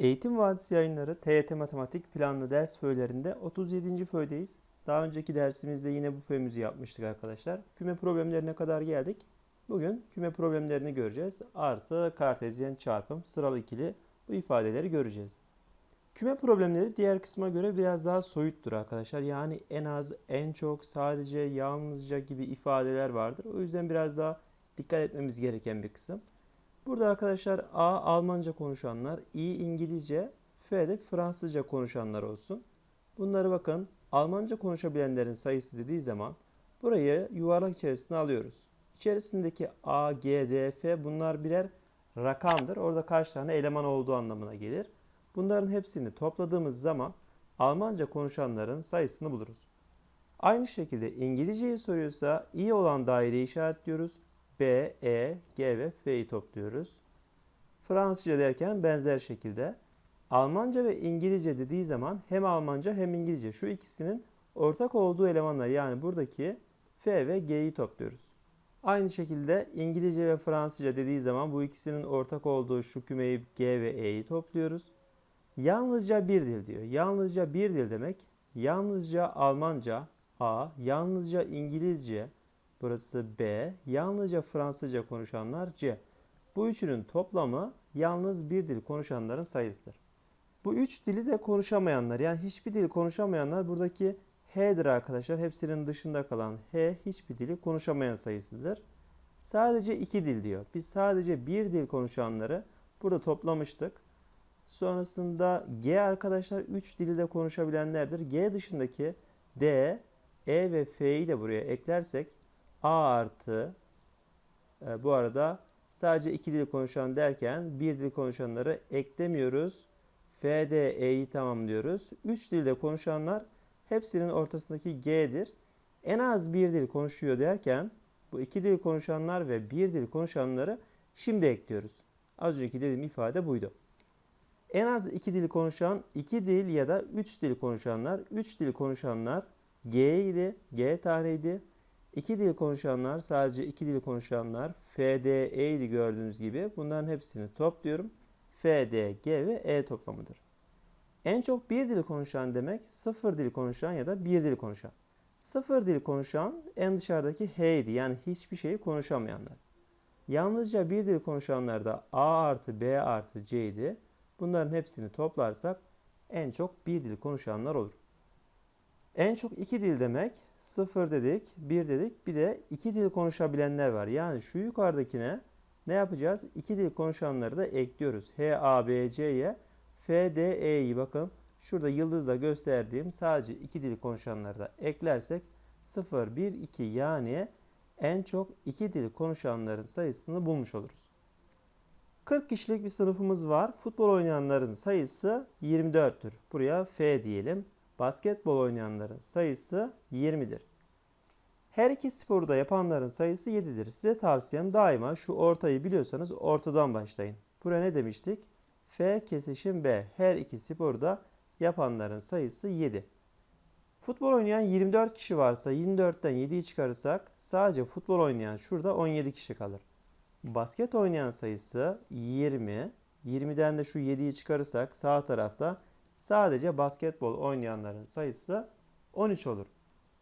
Eğitim Vadisi yayınları TYT Matematik planlı ders föylerinde 37. föydeyiz. Daha önceki dersimizde yine bu föyümüzü yapmıştık arkadaşlar. Küme problemlerine kadar geldik. Bugün küme problemlerini göreceğiz. Artı kartezyen çarpım, sıralı ikili bu ifadeleri göreceğiz. Küme problemleri diğer kısma göre biraz daha soyuttur arkadaşlar. Yani en az, en çok, sadece, yalnızca gibi ifadeler vardır. O yüzden biraz daha dikkat etmemiz gereken bir kısım. Burada arkadaşlar A Almanca konuşanlar, İ İngilizce, F de Fransızca konuşanlar olsun. Bunları bakın Almanca konuşabilenlerin sayısı dediği zaman burayı yuvarlak içerisine alıyoruz. İçerisindeki A, G, D, F bunlar birer rakamdır. Orada kaç tane eleman olduğu anlamına gelir. Bunların hepsini topladığımız zaman Almanca konuşanların sayısını buluruz. Aynı şekilde İngilizceyi soruyorsa iyi olan daireyi işaretliyoruz. B, E, G ve F'yi topluyoruz. Fransızca derken benzer şekilde. Almanca ve İngilizce dediği zaman hem Almanca hem İngilizce şu ikisinin ortak olduğu elemanlar yani buradaki F ve G'yi topluyoruz. Aynı şekilde İngilizce ve Fransızca dediği zaman bu ikisinin ortak olduğu şu kümeyi G ve E'yi topluyoruz. Yalnızca bir dil diyor. Yalnızca bir dil demek yalnızca Almanca A, yalnızca İngilizce burası B, yalnızca Fransızca konuşanlar C. Bu üçünün toplamı yalnız bir dil konuşanların sayısıdır. Bu üç dili de konuşamayanlar yani hiçbir dil konuşamayanlar buradaki H'dir arkadaşlar. Hepsinin dışında kalan H hiçbir dili konuşamayan sayısıdır. Sadece iki dil diyor. Biz sadece bir dil konuşanları burada toplamıştık. Sonrasında G arkadaşlar 3 dili de konuşabilenlerdir. G dışındaki D, E ve F'yi de buraya eklersek A artı e, bu arada sadece iki dil konuşan derken bir dil konuşanları eklemiyoruz. F, tamamlıyoruz. 3 dilde konuşanlar hepsinin ortasındaki G'dir. En az bir dil konuşuyor derken bu iki dil konuşanlar ve bir dil konuşanları şimdi ekliyoruz. Az önceki dediğim ifade buydu. En az iki dil konuşan, iki dil ya da üç dil konuşanlar, üç dil konuşanlar G idi, G taneydi. İki dil konuşanlar, sadece iki dil konuşanlar F, D, idi gördüğünüz gibi. Bunların hepsini topluyorum. F, D, G ve E toplamıdır. En çok bir dil konuşan demek sıfır dil konuşan ya da bir dil konuşan. Sıfır dil konuşan en dışarıdaki H idi yani hiçbir şeyi konuşamayanlar. Yalnızca bir dil konuşanlar da A artı B artı C idi. Bunların hepsini toplarsak en çok bir dil konuşanlar olur. En çok iki dil demek sıfır dedik, bir dedik bir de iki dil konuşabilenler var. Yani şu yukarıdakine ne yapacağız? İki dil konuşanları da ekliyoruz. H, A, B, C'ye F, D, E'yi bakın şurada yıldızla gösterdiğim sadece iki dil konuşanları da eklersek 0, 1, 2 yani en çok iki dil konuşanların sayısını bulmuş oluruz. 40 kişilik bir sınıfımız var. Futbol oynayanların sayısı 24'tür. Buraya F diyelim. Basketbol oynayanların sayısı 20'dir. Her iki sporu da yapanların sayısı 7'dir. Size tavsiyem daima şu ortayı biliyorsanız ortadan başlayın. Buraya ne demiştik? F kesişim B. Her iki sporu da yapanların sayısı 7. Futbol oynayan 24 kişi varsa 24'ten 7'yi çıkarırsak sadece futbol oynayan şurada 17 kişi kalır. Basket oynayan sayısı 20. 20'den de şu 7'yi çıkarırsak sağ tarafta sadece basketbol oynayanların sayısı 13 olur.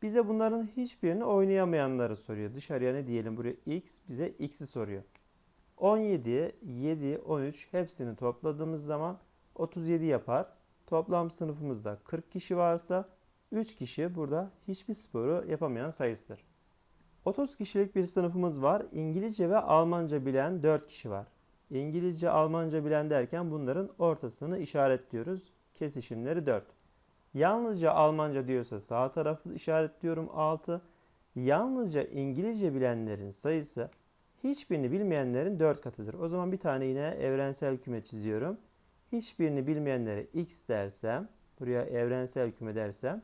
Bize bunların hiçbirini oynayamayanları soruyor. Dışarıya ne diyelim buraya x bize x'i soruyor. 17, 7, 13 hepsini topladığımız zaman 37 yapar. Toplam sınıfımızda 40 kişi varsa 3 kişi burada hiçbir sporu yapamayan sayısıdır. 30 kişilik bir sınıfımız var. İngilizce ve Almanca bilen 4 kişi var. İngilizce, Almanca bilen derken bunların ortasını işaretliyoruz. Kesişimleri 4. Yalnızca Almanca diyorsa sağ tarafı işaretliyorum 6. Yalnızca İngilizce bilenlerin sayısı hiçbirini bilmeyenlerin 4 katıdır. O zaman bir tane yine evrensel küme çiziyorum. Hiçbirini bilmeyenlere x dersem, buraya evrensel küme dersem,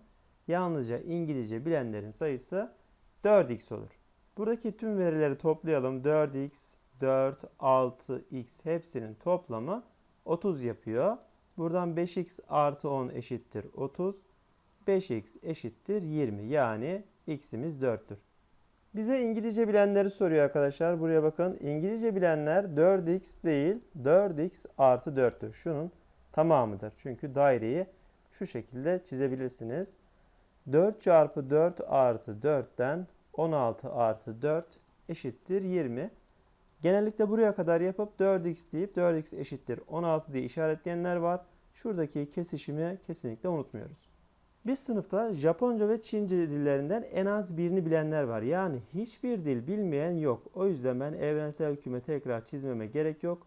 yalnızca İngilizce bilenlerin sayısı 4x olur. Buradaki tüm verileri toplayalım. 4x, 4, 6x hepsinin toplamı 30 yapıyor. Buradan 5x artı 10 eşittir 30. 5x eşittir 20. Yani x'imiz 4'tür. Bize İngilizce bilenleri soruyor arkadaşlar. Buraya bakın. İngilizce bilenler 4x değil 4x artı 4'tür. Şunun tamamıdır. Çünkü daireyi şu şekilde çizebilirsiniz. 4 çarpı 4 artı 4'ten 16 artı 4 eşittir 20. Genellikle buraya kadar yapıp 4x deyip 4x eşittir 16 diye işaretleyenler var. Şuradaki kesişimi kesinlikle unutmuyoruz. Biz sınıfta Japonca ve Çince dillerinden en az birini bilenler var. Yani hiçbir dil bilmeyen yok. O yüzden ben evrensel hükümü tekrar çizmeme gerek yok.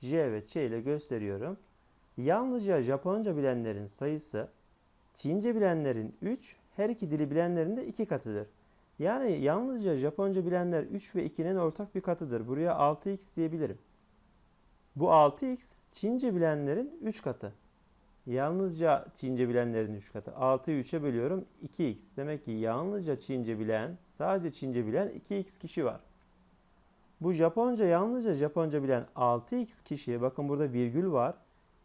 J ve Ç ile gösteriyorum. Yalnızca Japonca bilenlerin sayısı Çince bilenlerin 3, her iki dili bilenlerin de 2 katıdır. Yani yalnızca Japonca bilenler 3 ve 2'nin ortak bir katıdır. Buraya 6x diyebilirim. Bu 6x Çince bilenlerin 3 katı. Yalnızca Çince bilenlerin 3 katı. 6'yı 3'e bölüyorum 2x. Demek ki yalnızca Çince bilen, sadece Çince bilen 2x kişi var. Bu Japonca yalnızca Japonca bilen 6x kişi, bakın burada virgül var.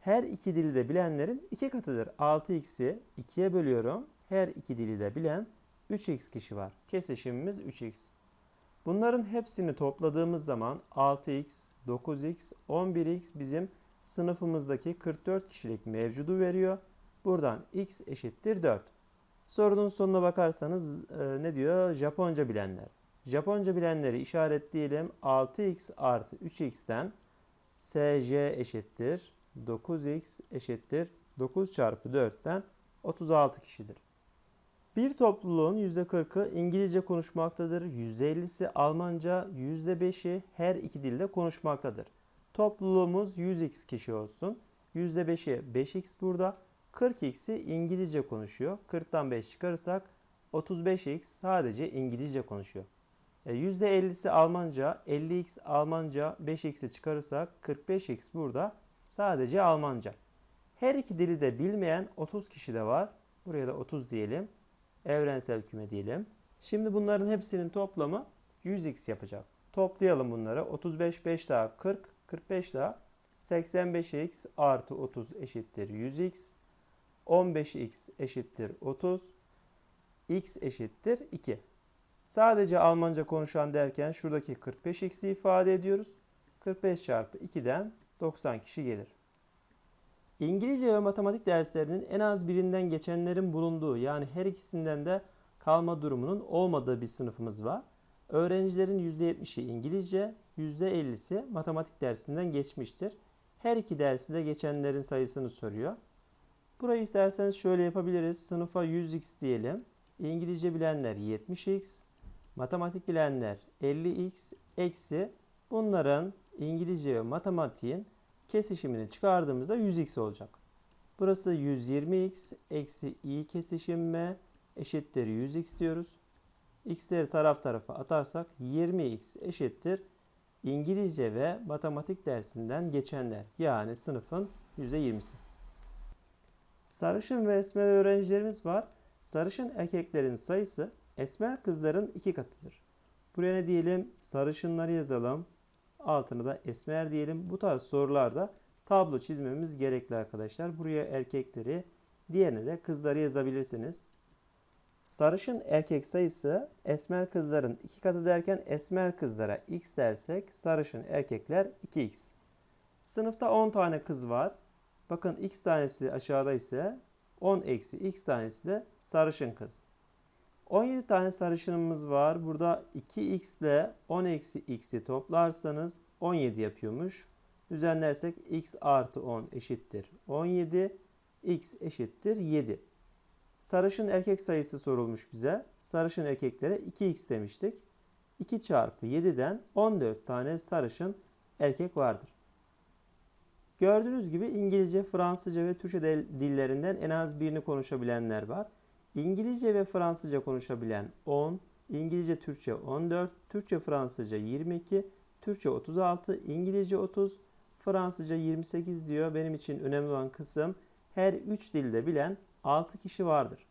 Her iki dili de bilenlerin 2 katıdır. 6x'i 2'ye bölüyorum. Her iki dili de bilen 3x kişi var. Kesişimimiz 3x. Bunların hepsini topladığımız zaman 6x, 9x, 11x bizim sınıfımızdaki 44 kişilik mevcudu veriyor. Buradan x eşittir 4. Sorunun sonuna bakarsanız e, ne diyor? Japonca bilenler. Japonca bilenleri işaretleyelim. 6x artı 3x'ten sj eşittir 9x eşittir 9 çarpı 4'ten 36 kişidir. Bir topluluğun %40'ı İngilizce konuşmaktadır. %50'si Almanca, %5'i her iki dilde konuşmaktadır. Topluluğumuz 100x kişi olsun. %5'i 5x burada. 40x'i İngilizce konuşuyor. 40'tan 5 çıkarırsak 35x sadece İngilizce konuşuyor. E, %50'si Almanca, 50x Almanca, 5x'i çıkarırsak 45x burada sadece Almanca. Her iki dili de bilmeyen 30 kişi de var. Buraya da 30 diyelim. Evrensel küme diyelim. Şimdi bunların hepsinin toplamı 100x yapacak. Toplayalım bunları. 35 5 daha 40, 45 daha 85x artı 30 eşittir 100x. 15x eşittir 30. x eşittir 2. Sadece Almanca konuşan derken şuradaki 45x'i ifade ediyoruz. 45 çarpı 2'den 90 kişi gelir. İngilizce ve matematik derslerinin en az birinden geçenlerin bulunduğu yani her ikisinden de kalma durumunun olmadığı bir sınıfımız var. Öğrencilerin %70'i İngilizce, %50'si matematik dersinden geçmiştir. Her iki dersi de geçenlerin sayısını soruyor. Burayı isterseniz şöyle yapabiliriz. Sınıfa 100x diyelim. İngilizce bilenler 70x, matematik bilenler 50x eksi bunların İngilizce ve matematiğin kesişimini çıkardığımızda 100x olacak. Burası 120x eksi i kesişim m eşittir 100x diyoruz. x'leri taraf tarafa atarsak 20x eşittir İngilizce ve matematik dersinden geçenler yani sınıfın %20'si. Sarışın ve esmer öğrencilerimiz var. Sarışın erkeklerin sayısı esmer kızların iki katıdır. Buraya ne diyelim? Sarışınları yazalım. Altını da esmer diyelim. Bu tarz sorularda tablo çizmemiz gerekli arkadaşlar. Buraya erkekleri, diğerine de kızları yazabilirsiniz. Sarışın erkek sayısı esmer kızların iki katı derken esmer kızlara x dersek sarışın erkekler 2x. Sınıfta 10 tane kız var. Bakın x tanesi aşağıda ise 10 eksi x tanesi de sarışın kız. 17 tane sarışınımız var. Burada 2x ile 10 eksi x'i toplarsanız 17 yapıyormuş. Düzenlersek x artı 10 eşittir 17. x eşittir 7. Sarışın erkek sayısı sorulmuş bize. Sarışın erkeklere 2x demiştik. 2 çarpı 7'den 14 tane sarışın erkek vardır. Gördüğünüz gibi İngilizce, Fransızca ve Türkçe dillerinden en az birini konuşabilenler var. İngilizce ve Fransızca konuşabilen 10, İngilizce Türkçe 14, Türkçe Fransızca 22, Türkçe 36, İngilizce 30, Fransızca 28 diyor. Benim için önemli olan kısım her 3 dilde bilen 6 kişi vardır.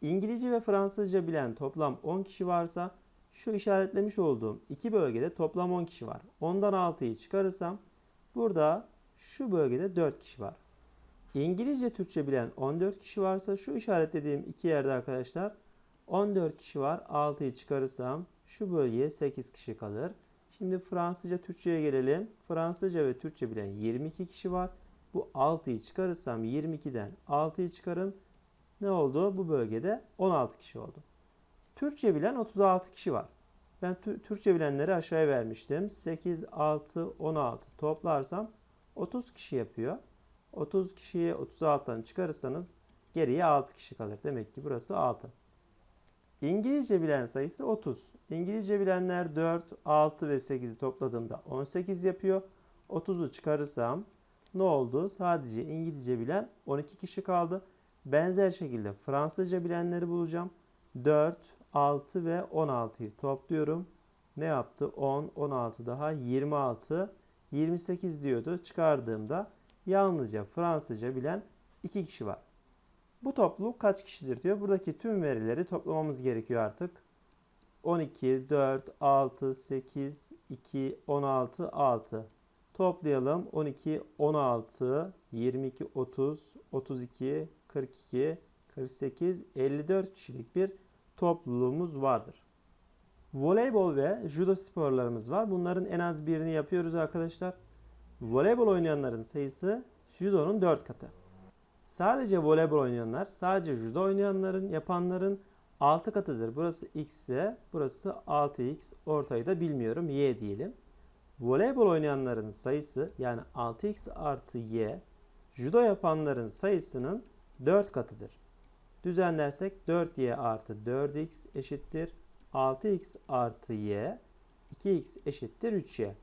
İngilizce ve Fransızca bilen toplam 10 kişi varsa şu işaretlemiş olduğum iki bölgede toplam 10 kişi var. Ondan 6'yı çıkarırsam burada şu bölgede 4 kişi var. İngilizce Türkçe bilen 14 kişi varsa şu işaretlediğim iki yerde arkadaşlar 14 kişi var. 6'yı çıkarırsam şu bölgeye 8 kişi kalır. Şimdi Fransızca Türkçe'ye gelelim. Fransızca ve Türkçe bilen 22 kişi var. Bu 6'yı çıkarırsam 22'den 6'yı çıkarın. Ne oldu? Bu bölgede 16 kişi oldu. Türkçe bilen 36 kişi var. Ben Tü- Türkçe bilenleri aşağıya vermiştim. 8, 6, 16 toplarsam 30 kişi yapıyor. 30 kişiyi 36'dan çıkarırsanız geriye 6 kişi kalır. Demek ki burası 6. İngilizce bilen sayısı 30. İngilizce bilenler 4, 6 ve 8'i topladığımda 18 yapıyor. 30'u çıkarırsam ne oldu? Sadece İngilizce bilen 12 kişi kaldı. Benzer şekilde Fransızca bilenleri bulacağım. 4, 6 ve 16'yı topluyorum. Ne yaptı? 10, 16 daha 26, 28 diyordu. Çıkardığımda yalnızca Fransızca bilen 2 kişi var. Bu topluluk kaç kişidir diyor. Buradaki tüm verileri toplamamız gerekiyor artık. 12, 4, 6, 8, 2, 16, 6. Toplayalım. 12, 16, 22, 30, 32, 42, 48, 54 kişilik bir topluluğumuz vardır. Voleybol ve judo sporlarımız var. Bunların en az birini yapıyoruz arkadaşlar. Voleybol oynayanların sayısı judonun 4 katı. Sadece voleybol oynayanlar, sadece judo oynayanların, yapanların 6 katıdır. Burası x ise burası 6x. Ortayı da bilmiyorum. Y diyelim. Voleybol oynayanların sayısı yani 6x artı y, judo yapanların sayısının 4 katıdır. Düzenlersek 4y artı 4x eşittir 6x artı y, 2x eşittir 3y.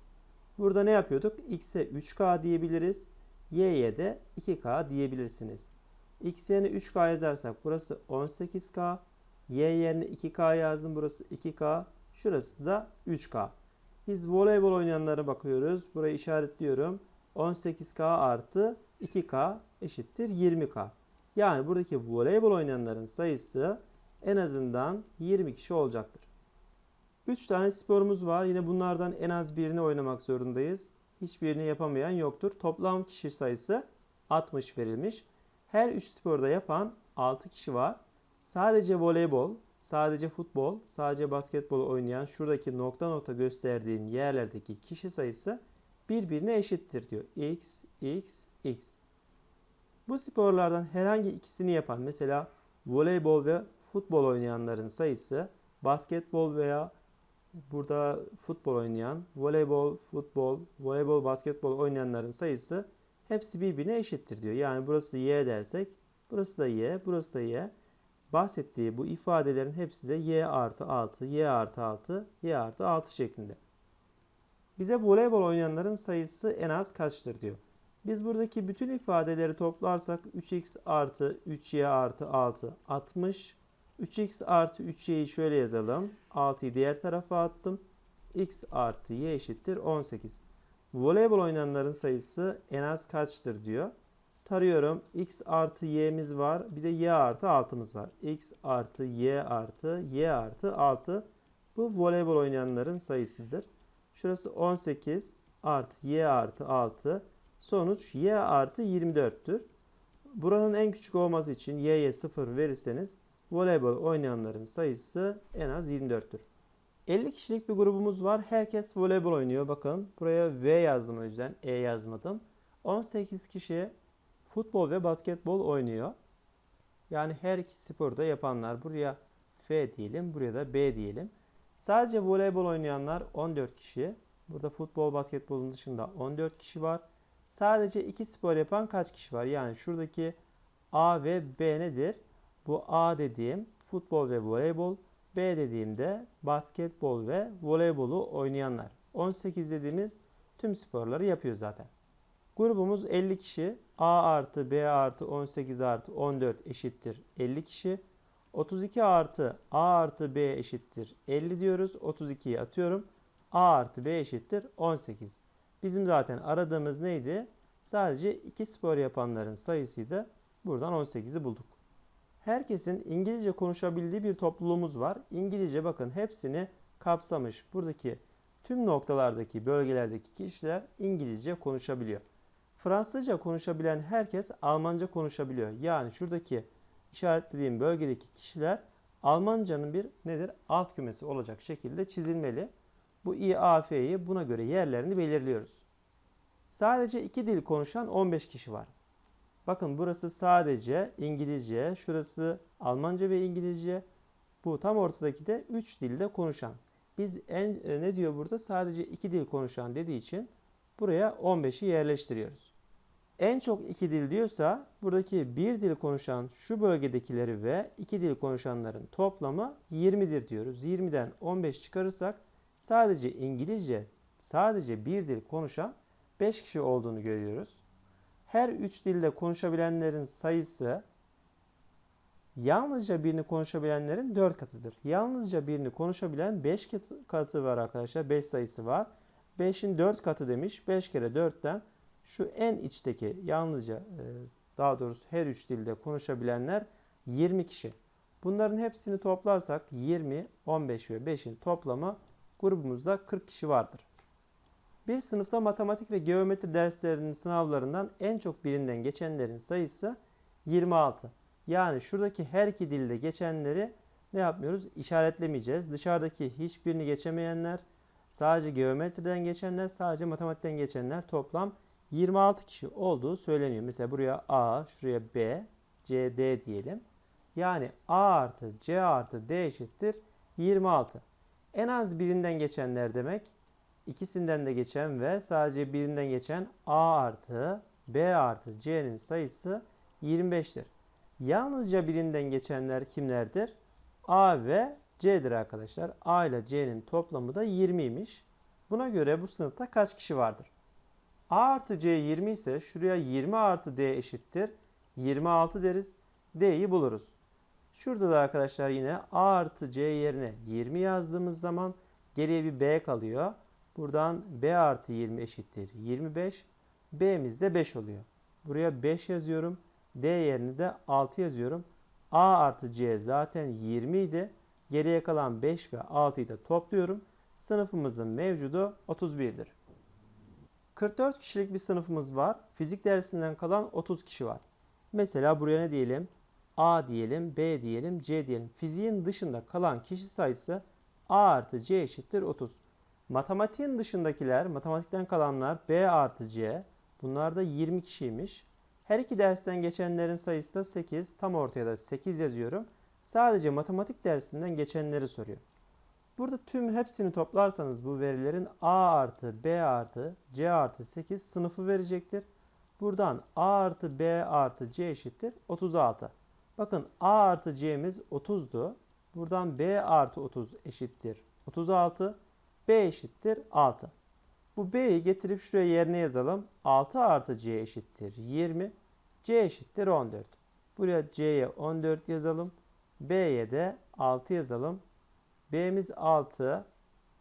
Burada ne yapıyorduk? x'e 3k diyebiliriz. y'ye de 2k diyebilirsiniz. x yerine 3k yazarsak burası 18k. y yerine 2k yazdım. Burası 2k. Şurası da 3k. Biz voleybol oynayanlara bakıyoruz. Burayı işaretliyorum. 18k artı 2k eşittir 20k. Yani buradaki voleybol oynayanların sayısı en azından 20 kişi olacaktır. 3 tane sporumuz var. Yine bunlardan en az birini oynamak zorundayız. Hiçbirini yapamayan yoktur. Toplam kişi sayısı 60 verilmiş. Her 3 sporda yapan 6 kişi var. Sadece voleybol, sadece futbol, sadece basketbol oynayan şuradaki nokta nokta gösterdiğim yerlerdeki kişi sayısı birbirine eşittir diyor. X, X, X. Bu sporlardan herhangi ikisini yapan mesela voleybol ve futbol oynayanların sayısı basketbol veya burada futbol oynayan, voleybol, futbol, voleybol, basketbol oynayanların sayısı hepsi birbirine eşittir diyor. Yani burası y dersek burası da y, burası da y. Bahsettiği bu ifadelerin hepsi de y artı 6, y artı 6, y artı 6 şeklinde. Bize voleybol oynayanların sayısı en az kaçtır diyor. Biz buradaki bütün ifadeleri toplarsak 3x artı 3y artı 6 60. 3x artı 3y'yi şöyle yazalım. 6'yı diğer tarafa attım. x artı y eşittir 18. Voleybol oynayanların sayısı en az kaçtır diyor. Tarıyorum. x artı y'miz var. Bir de y artı 6'mız var. x artı y artı y artı 6. Bu voleybol oynayanların sayısıdır. Şurası 18 artı y artı 6. Sonuç y artı 24'tür. Buranın en küçük olması için y'ye 0 verirseniz voleybol oynayanların sayısı en az 24'tür. 50 kişilik bir grubumuz var. Herkes voleybol oynuyor. Bakın buraya V yazdım o yüzden E yazmadım. 18 kişi futbol ve basketbol oynuyor. Yani her iki sporda yapanlar buraya F diyelim, buraya da B diyelim. Sadece voleybol oynayanlar 14 kişi. Burada futbol, basketbolun dışında 14 kişi var. Sadece iki spor yapan kaç kişi var? Yani şuradaki A ve B nedir? Bu A dediğim futbol ve voleybol. B dediğimde basketbol ve voleybolu oynayanlar. 18 dediğimiz tüm sporları yapıyor zaten. Grubumuz 50 kişi. A artı B artı 18 artı 14 eşittir 50 kişi. 32 artı A artı B eşittir 50 diyoruz. 32'yi atıyorum. A artı B eşittir 18. Bizim zaten aradığımız neydi? Sadece iki spor yapanların sayısıydı. Buradan 18'i bulduk. Herkesin İngilizce konuşabildiği bir topluluğumuz var. İngilizce bakın hepsini kapsamış. Buradaki tüm noktalardaki bölgelerdeki kişiler İngilizce konuşabiliyor. Fransızca konuşabilen herkes Almanca konuşabiliyor. Yani şuradaki işaretlediğim bölgedeki kişiler Almancanın bir nedir? Alt kümesi olacak şekilde çizilmeli. Bu İAF'yi buna göre yerlerini belirliyoruz. Sadece iki dil konuşan 15 kişi var. Bakın burası sadece İngilizce, şurası Almanca ve İngilizce. Bu tam ortadaki de 3 dilde konuşan. Biz en e, ne diyor burada? Sadece iki dil konuşan dediği için buraya 15'i yerleştiriyoruz. En çok iki dil diyorsa buradaki bir dil konuşan şu bölgedekileri ve iki dil konuşanların toplamı 20'dir diyoruz. 20'den 15 çıkarırsak sadece İngilizce, sadece bir dil konuşan 5 kişi olduğunu görüyoruz. Her üç dilde konuşabilenlerin sayısı yalnızca birini konuşabilenlerin 4 katıdır. Yalnızca birini konuşabilen 5 katı, var arkadaşlar. 5 sayısı var. 5'in 4 katı demiş. 5 kere 4'ten şu en içteki yalnızca e, daha doğrusu her üç dilde konuşabilenler 20 kişi. Bunların hepsini toplarsak 20, 15 ve 5'in toplamı grubumuzda 40 kişi vardır. Bir sınıfta matematik ve geometri derslerinin sınavlarından en çok birinden geçenlerin sayısı 26. Yani şuradaki her iki dilde geçenleri ne yapmıyoruz? İşaretlemeyeceğiz. Dışarıdaki hiçbirini geçemeyenler, sadece geometriden geçenler, sadece matematikten geçenler toplam 26 kişi olduğu söyleniyor. Mesela buraya A, şuraya B, C, D diyelim. Yani A artı C artı D eşittir 26. En az birinden geçenler demek ikisinden de geçen ve sadece birinden geçen A artı B artı C'nin sayısı 25'tir. Yalnızca birinden geçenler kimlerdir? A ve C'dir arkadaşlar. A ile C'nin toplamı da 20'ymiş. Buna göre bu sınıfta kaç kişi vardır? A artı C 20 ise şuraya 20 artı D eşittir. 26 deriz. D'yi buluruz. Şurada da arkadaşlar yine A artı C yerine 20 yazdığımız zaman geriye bir B kalıyor. Buradan B artı 20 eşittir 25. B'miz de 5 oluyor. Buraya 5 yazıyorum. D yerine de 6 yazıyorum. A artı C zaten 20 idi. Geriye kalan 5 ve 6'yı da topluyorum. Sınıfımızın mevcudu 31'dir. 44 kişilik bir sınıfımız var. Fizik dersinden kalan 30 kişi var. Mesela buraya ne diyelim? A diyelim, B diyelim, C diyelim. Fiziğin dışında kalan kişi sayısı A artı C eşittir 30. Matematiğin dışındakiler, matematikten kalanlar B artı C. Bunlar da 20 kişiymiş. Her iki dersten geçenlerin sayısı da 8. Tam ortaya da 8 yazıyorum. Sadece matematik dersinden geçenleri soruyor. Burada tüm hepsini toplarsanız bu verilerin A artı B artı C artı 8 sınıfı verecektir. Buradan A artı B artı C eşittir 36. Bakın A artı C'miz 30'du. Buradan B artı 30 eşittir 36. B eşittir 6. Bu B'yi getirip şuraya yerine yazalım. 6 artı C eşittir 20. C eşittir 14. Buraya C'ye 14 yazalım. B'ye de 6 yazalım. B'miz 6.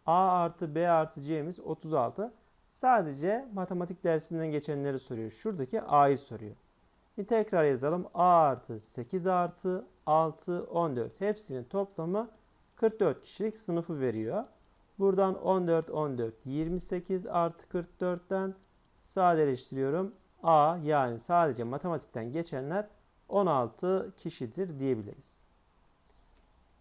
A artı B artı C'miz 36. Sadece matematik dersinden geçenleri soruyor. Şuradaki A'yı soruyor. Bir tekrar yazalım. A artı 8 artı 6 14. Hepsinin toplamı 44 kişilik sınıfı veriyor. Buradan 14 14 28 artı 44'ten sadeleştiriyorum. A yani sadece matematikten geçenler 16 kişidir diyebiliriz.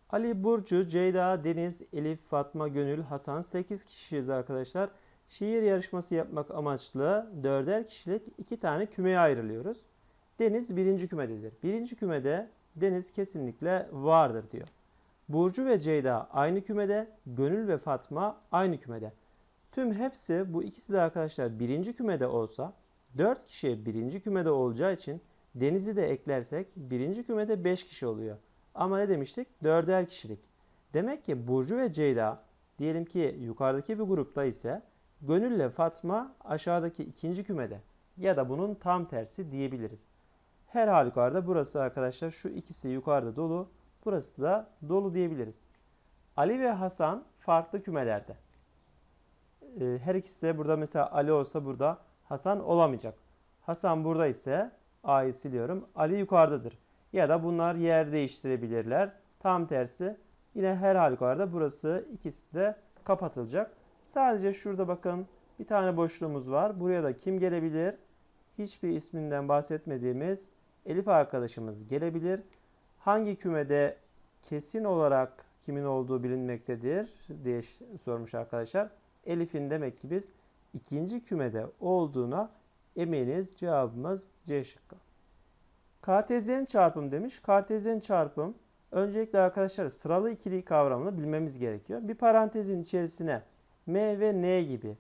Ali, Burcu, Ceyda, Deniz, Elif, Fatma, Gönül, Hasan 8 kişiyiz arkadaşlar. Şiir yarışması yapmak amaçlı dörder kişilik iki tane kümeye ayrılıyoruz. Deniz birinci kümededir. Birinci kümede Deniz kesinlikle vardır diyor. Burcu ve Ceyda aynı kümede, Gönül ve Fatma aynı kümede. Tüm hepsi bu ikisi de arkadaşlar birinci kümede olsa 4 kişi birinci kümede olacağı için Deniz'i de eklersek birinci kümede 5 kişi oluyor. Ama ne demiştik? Dörder kişilik. Demek ki Burcu ve Ceyda diyelim ki yukarıdaki bir grupta ise Gönül ile Fatma aşağıdaki ikinci kümede ya da bunun tam tersi diyebiliriz. Her halükarda burası arkadaşlar şu ikisi yukarıda dolu, burası da dolu diyebiliriz. Ali ve Hasan farklı kümelerde. Ee, Her ikisi de burada mesela Ali olsa burada Hasan olamayacak. Hasan burada ise A'yı siliyorum. Ali yukarıdadır. Ya da bunlar yer değiştirebilirler. Tam tersi yine her halükarda burası ikisi de kapatılacak. Sadece şurada bakın bir tane boşluğumuz var. Buraya da kim gelebilir? Hiçbir isminden bahsetmediğimiz Elif arkadaşımız gelebilir. Hangi kümede kesin olarak kimin olduğu bilinmektedir diye sormuş arkadaşlar. Elif'in demek ki biz ikinci kümede olduğuna eminiz. Cevabımız C şıkkı. Kartezyen çarpım demiş. Kartezyen çarpım öncelikle arkadaşlar sıralı ikili kavramını bilmemiz gerekiyor. Bir parantezin içerisine m ve n gibi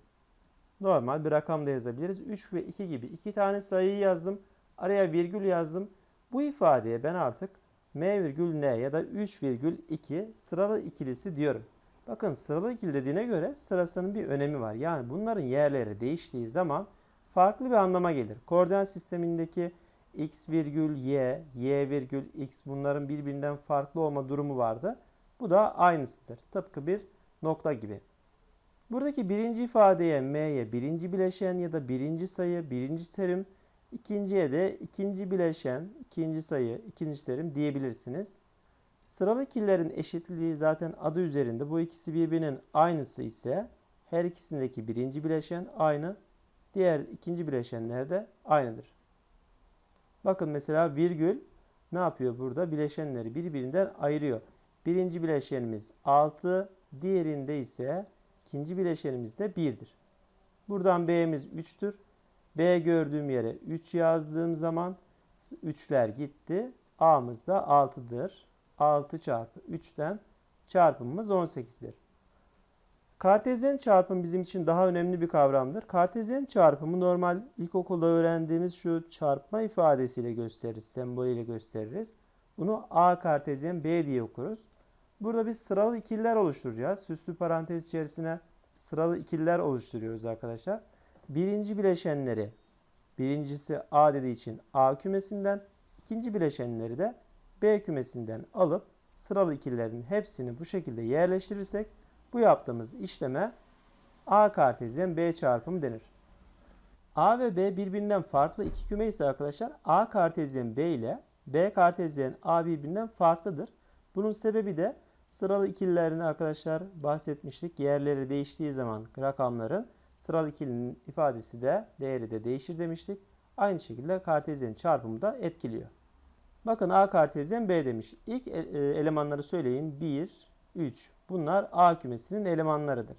normal bir rakam da yazabiliriz. 3 ve 2 gibi iki tane sayıyı yazdım. Araya virgül yazdım. Bu ifadeye ben artık m virgül n ya da 3 virgül 2 sıralı ikilisi diyorum. Bakın sıralı ikili dediğine göre sırasının bir önemi var. Yani bunların yerleri değiştiği zaman farklı bir anlama gelir. Koordinat sistemindeki x virgül y, y virgül x bunların birbirinden farklı olma durumu vardı. Bu da aynısıdır. Tıpkı bir nokta gibi. Buradaki birinci ifadeye m'ye birinci bileşen ya da birinci sayı, birinci terim, ikinciye de ikinci bileşen, ikinci sayı, ikinci terim diyebilirsiniz. Sıralı ikililerin eşitliği zaten adı üzerinde. Bu ikisi birbirinin aynısı ise her ikisindeki birinci bileşen aynı, diğer ikinci bileşenler de aynıdır. Bakın mesela virgül ne yapıyor burada? Bileşenleri birbirinden ayırıyor. Birinci bileşenimiz 6, diğerinde ise ikinci bileşenimiz de 1'dir. Buradan B'miz 3'tür. B gördüğüm yere 3 yazdığım zaman 3'ler gitti. A'mız da 6'dır. 6 çarpı 3'ten çarpımımız 18'dir. Kartezyen çarpım bizim için daha önemli bir kavramdır. Kartezyen çarpımı normal ilkokulda öğrendiğimiz şu çarpma ifadesiyle gösteririz, sembolüyle gösteririz. Bunu A kartezyen B diye okuruz. Burada biz sıralı ikililer oluşturacağız. Süslü parantez içerisine sıralı ikililer oluşturuyoruz arkadaşlar. Birinci bileşenleri, birincisi A dediği için A kümesinden, ikinci bileşenleri de B kümesinden alıp sıralı ikililerin hepsini bu şekilde yerleştirirsek bu yaptığımız işleme A kartezyen B çarpımı denir. A ve B birbirinden farklı iki küme ise arkadaşlar A kartezyen B ile B kartezyen A birbirinden farklıdır. Bunun sebebi de sıralı ikililerini arkadaşlar bahsetmiştik. Yerleri değiştiği zaman rakamların sıralı ikilinin ifadesi de değeri de değişir demiştik. Aynı şekilde kartezyen çarpımı da etkiliyor. Bakın A kartezyen B demiş. İlk e, elemanları söyleyin. 1, 3. Bunlar A kümesinin elemanlarıdır.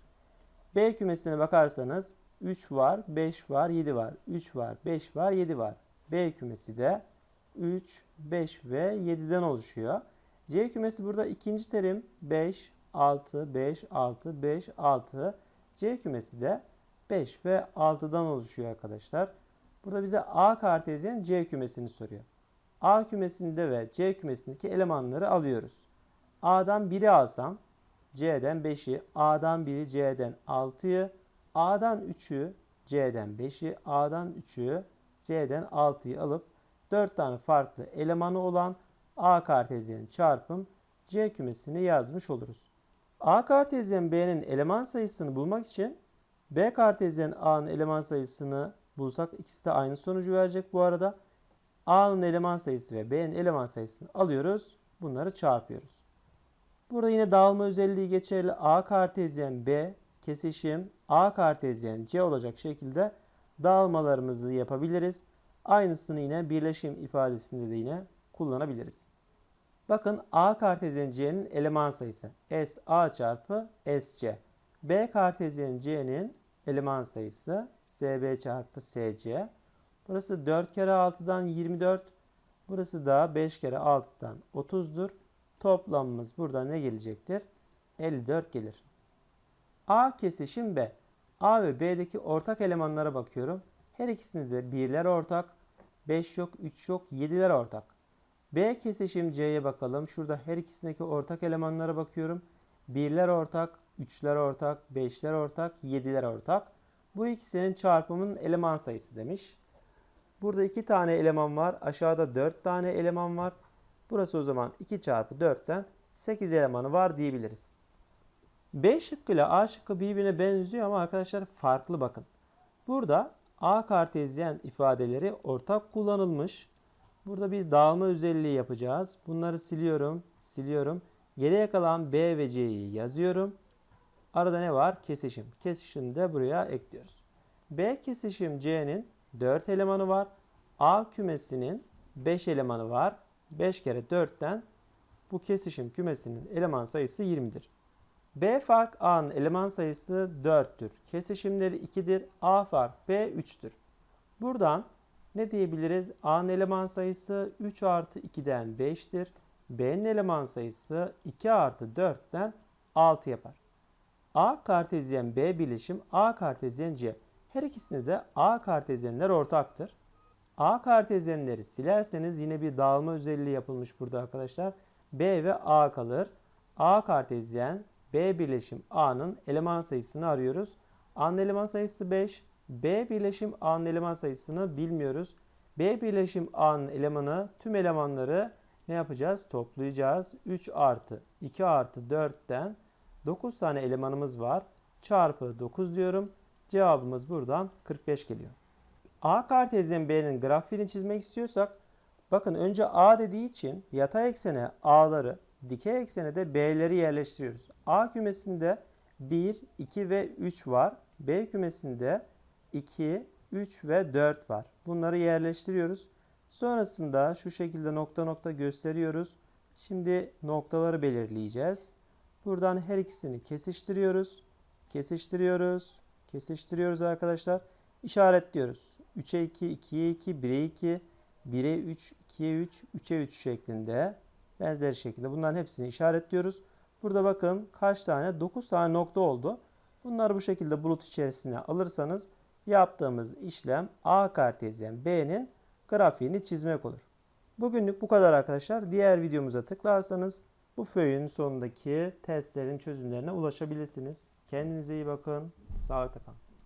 B kümesine bakarsanız 3 var, 5 var, 7 var. 3 var, 5 var, 7 var. B kümesi de 3, 5 ve 7'den oluşuyor. C kümesi burada ikinci terim 5, 6, 5, 6, 5, 6. C kümesi de 5 ve 6'dan oluşuyor arkadaşlar. Burada bize A kartezyen C kümesini soruyor. A kümesinde ve C kümesindeki elemanları alıyoruz. A'dan 1'i alsam C'den 5'i, A'dan 1'i C'den 6'yı, A'dan 3'ü C'den 5'i, A'dan 3'ü C'den 6'yı alıp 4 tane farklı elemanı olan A kartezyen çarpım C kümesini yazmış oluruz. A kartezyen B'nin eleman sayısını bulmak için B kartezyen A'nın eleman sayısını bulsak ikisi de aynı sonucu verecek bu arada. A'nın eleman sayısı ve B'nin eleman sayısını alıyoruz. Bunları çarpıyoruz. Burada yine dağılma özelliği geçerli. A kartezyen B kesişim A kartezyen C olacak şekilde dağılmalarımızı yapabiliriz. Aynısını yine birleşim ifadesinde de yine kullanabiliriz. Bakın A kartezyen C'nin eleman sayısı S A çarpı S C. B kartezyen C'nin eleman sayısı SB çarpı SC. Burası 4 kere 6'dan 24. Burası da 5 kere 6'dan 30'dur. Toplamımız burada ne gelecektir? 54 gelir. A kesişim B. A ve B'deki ortak elemanlara bakıyorum. Her ikisinde de birler ortak. 5 yok, 3 yok, 7'ler ortak. B kesişim C'ye bakalım. Şurada her ikisindeki ortak elemanlara bakıyorum. Birler ortak, 3'ler ortak, 5'ler ortak, 7'ler ortak. Bu ikisinin çarpımının eleman sayısı demiş. Burada 2 tane eleman var. Aşağıda 4 tane eleman var. Burası o zaman 2 çarpı 4'ten 8 elemanı var diyebiliriz. B şıkkı ile A şıkkı birbirine benziyor ama arkadaşlar farklı bakın. Burada A kartezyen ifadeleri ortak kullanılmış. Burada bir dağılma özelliği yapacağız. Bunları siliyorum, siliyorum. Geriye kalan B ve C'yi yazıyorum. Arada ne var? Kesişim. Kesişim de buraya ekliyoruz. B kesişim C'nin 4 elemanı var. A kümesinin 5 elemanı var. 5 kere 4'ten bu kesişim kümesinin eleman sayısı 20'dir. B fark A'nın eleman sayısı 4'tür. Kesişimleri 2'dir. A fark B 3'tür. Buradan ne diyebiliriz? A'nın eleman sayısı 3 artı 2'den 5'tir. B'nin eleman sayısı 2 artı 4'ten 6 yapar. A kartezyen B bileşim A kartezyen C. Her ikisinde de A kartezyenler ortaktır. A kartezyenleri silerseniz yine bir dağılma özelliği yapılmış burada arkadaşlar. B ve A kalır. A kartezyen B birleşim A'nın eleman sayısını arıyoruz. A'nın eleman sayısı 5. B birleşim A'nın eleman sayısını bilmiyoruz. B birleşim A'nın elemanı tüm elemanları ne yapacağız? Toplayacağız. 3 artı 2 artı 4'ten 9 tane elemanımız var. Çarpı 9 diyorum. Cevabımız buradan 45 geliyor. A kartezyen B'nin grafiğini çizmek istiyorsak bakın önce A dediği için yatay eksene A'ları dikey eksene de B'leri yerleştiriyoruz. A kümesinde 1, 2 ve 3 var. B kümesinde 2, 3 ve 4 var. Bunları yerleştiriyoruz. Sonrasında şu şekilde nokta nokta gösteriyoruz. Şimdi noktaları belirleyeceğiz. Buradan her ikisini kesiştiriyoruz. Kesiştiriyoruz. Kesiştiriyoruz arkadaşlar. İşaretliyoruz. 3'e 2, 2'ye 2, 1'e 2, 1'e 3, 2'ye 3, 3'e 3 şeklinde benzer şekilde bunların hepsini işaretliyoruz. Burada bakın kaç tane? 9 tane nokta oldu. Bunları bu şekilde bulut içerisine alırsanız yaptığımız işlem A kartezyen B'nin grafiğini çizmek olur. Bugünlük bu kadar arkadaşlar. Diğer videomuza tıklarsanız bu föyün sonundaki testlerin çözümlerine ulaşabilirsiniz. Kendinize iyi bakın. Sağlıkla kalın.